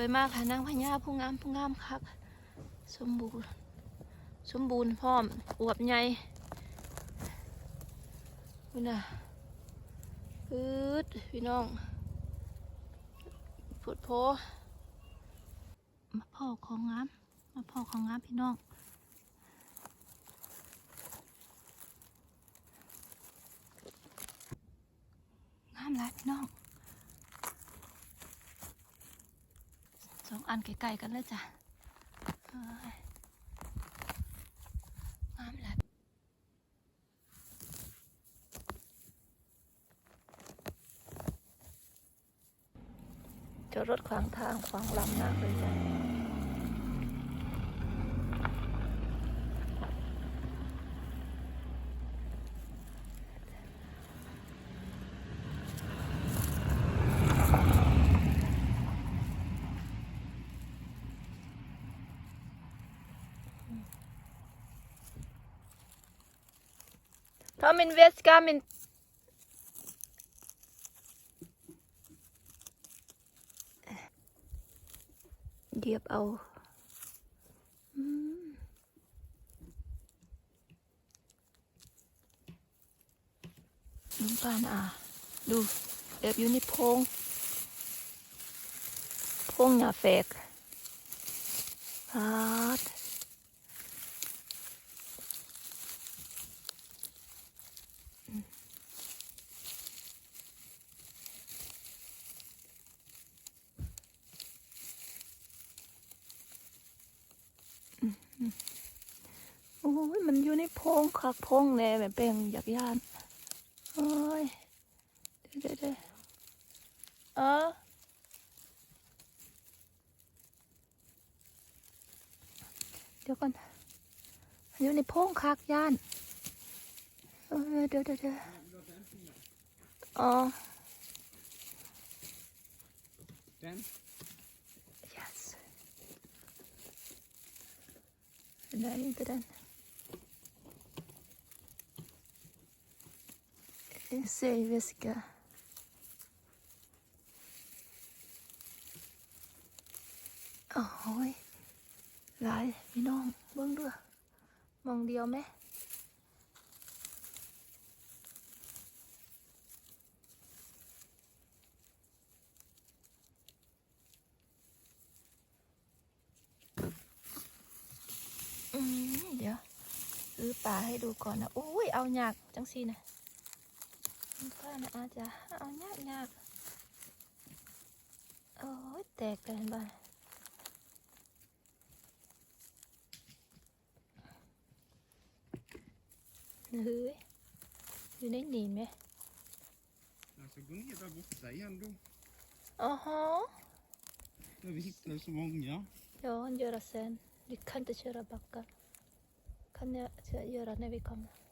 วยมากค่ะนางพญาผู้งามผู้งามคัก สมบูรณ์ สมบูรณ์พร้อม อวบใหญ่นี่นะปืดพี่น้องพุดโพมาพ่อของงามมาพ่อของงามพี่น้องงามหลายพี่น้อง องอันไกลๆกันเลยจ้ะงามหลายจอดรถขวางทางขวางลำน้ำเลยจ้ะ Ta min väska, min... Điệp ầu. Mm. Đúng bạn à. Đu. Đẹp อยู่ในพงพงหน้าแฟกฮาด โอ้ ยมันอยู่ในโพรงคักโพรงแน่แบบเป็นอยากยานโอ้ยเดี๋ยวเดี๋ยวเดี๋ยวเออเดี๋ยวก่อนมันอยู่ในโพรงคักยานเออเดี๋ยวเดี๋ยวเดี๋ยวอ๋อ Den? yes Nej, inte den. En sägväska. Ôi, lại, พี่น้องเบิ่งด้วยมองเดียวไหมอืมเดี๋ยวซื้อปลาให้ดูก่อนนะ อุ้ย เอาหยากจังสินะ พ่อนะอาจะเอาหยากหยากโอ้ยแตกเลยเห็นบ้านเฮ้ยอยู่ในหนีไหม Alltså gå ner där borta igen då. อ๋อฮะ Där vi hittade så många. Ja, göra sen. Vi kan inte köra backa. Kan jag jag göra när vi kommer.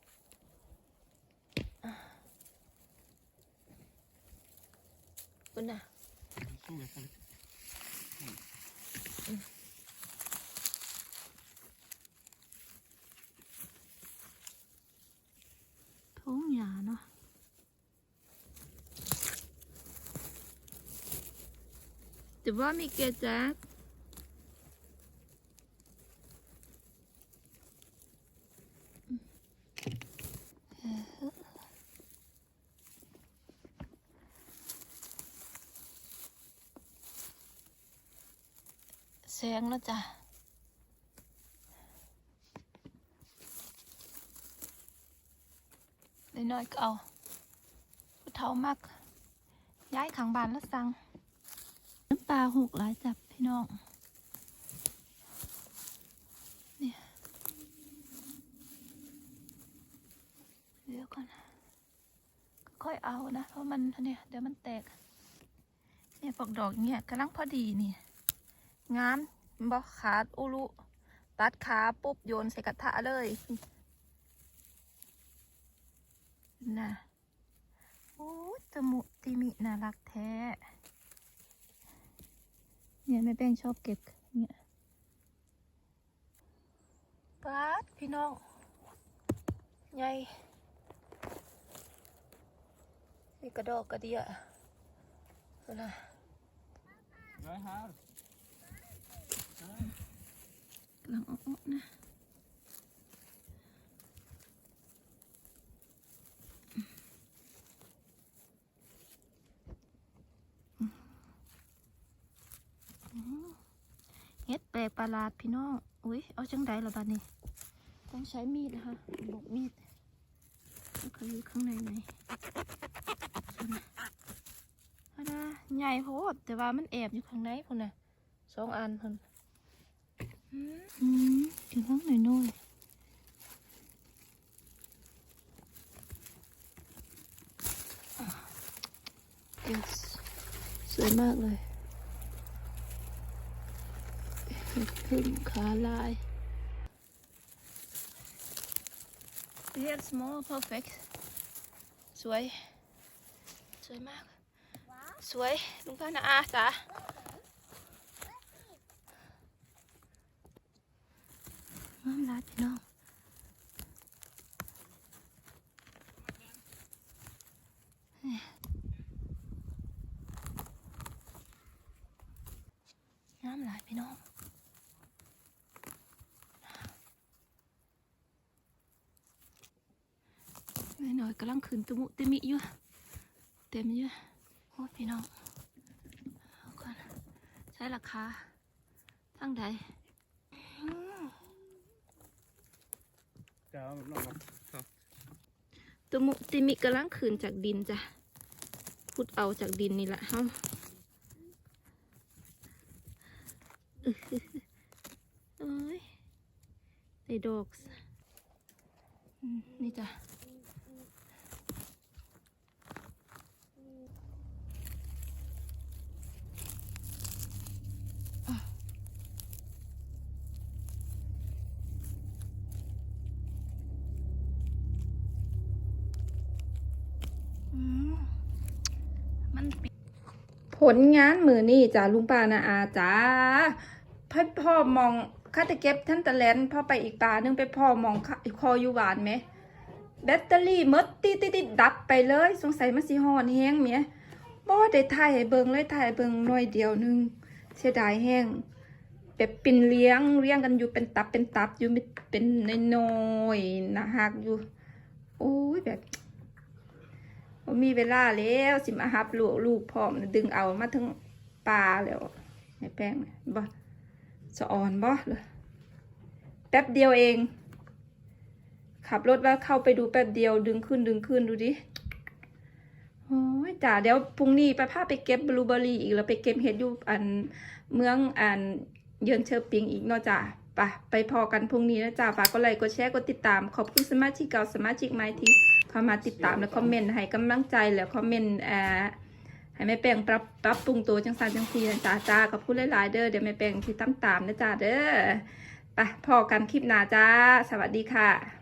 Unna. Jag såg att det ท้องห แสงแล้วจ้ะน้อยก็เอาผู้เฒ่ามากย้ายขังบานแล้วสั่งน้ำปลาหกหลายจับพี่น้องเนี่ยเดี๋ยวก่อนค่อยเอานะ เพราะมันเนี่ยเดี๋ยวมันแตก เนี่ยพวกดอกเนี่ยกำลังพอดีเนี่ย งามบอขาดอุลุตัดขาปุ๊บโยนใส่กระทะเลยน่ะโอ้ยตมุติมิน่ารักแท้ เนี่ยแม่แป้งชอบเก็บเนี่ยป๊าดพี่น้องใหญ่นี่กระดอกกระเดียอานะ Jag är här. กำลังอาอนะเฮ็ดแปลกประหลาดพี่น้อง อุ้ย เอาจังไดล่ะบัดนี้ ต้องใช้มีดนะคะบอกมีดเขาอยู่ข้างในไหนส่วนาดใหญ่โพดแต่ว่ามันแอบอยู่ข้างในพุ่นน่ะสองอันพุ่น อืมอือยู่ข้างในน้อยอะ yes สวยมากเลยเห็ดพึ่งขาลาย Heel small, perfect. สวย สวยมาก สวย ลุงพ่อนะอาจ๋า น้ำลายพี่น้องน้ำลายพี่น้องหน่อยกำลังขึ้นตุมุเตมิอยู่เต็มอยู่โอ้พี่น้องเอาก่อนใช้ราคาทั้งใด จ้าลองตัวมุติมิกำลังขืนจากดินจ้ะพุดเอาจากดินนี่แหละเฮาอื้อหือเอ้ยได้ดอกนี่จ้ะ ผลงานมือนี่จ้าลุงป้านะอาจ้าพ่อพ่อมองคาตะเก็บท่านตะแลนพ่อไปอีกตาหนึงไปพ่อมองคออยู่หวานไหมแบตเตอรี่มดติดติดติดดับไปเลย สงสัยมันสิฮ้อนแห้งเมียบ่ได้ถ่ายให้เบิ่งเลยถ่ายเบิ่งหน่อยเดียวนึงเสียดายแห้งแบบเป็นเลี้ยงเลี้ยงกันอยู่เป็นตับเป็นตับอยู่เป็นน้อยๆนะฮักอยู่โอ้ยแบบ บ่มีเวลาแล้วสิมาหับลูกลูกพร้อมดึงเอามาถึงปลาแล้วไอ้แป้งบ่สะอ่อนบ่เลยแป๊บเดียวเอง ขับรถว่าเข้าไปดูแป๊บเดียวดึงขึ้นดึงขึ้นดูดิโอ้ยจ้าเดี๋ยวพรุ่งนี้ไปพาไปเก็บบลูเบอรี่อีกแล้วไปเก็บเห็ดอยู่อันเมืองอันเยือนเชอร์ปิงอีกเนาะจ้าไปไปพอกันพรุ่งนี้นะจ้าฝากกดไลค์กดแชร์กดติดตาม ขอบคุณสมาชิกเก่าสมาชิกใหม่ที่ เข้ามาติดตามและคอมเมนต์ให้กำลังใจแล้วคอมเมนต์แอ่อให้แม่แปงปรับปรับปรุงตัวจังสันจังซีนะจ้าจ้าขอบคุณหลายๆเด้อเดี๋ยวแม่แปงที่ตามตามนะจ้าเด้อไปพอกันคลิปหน้าจ้า สวัสดีค่ะ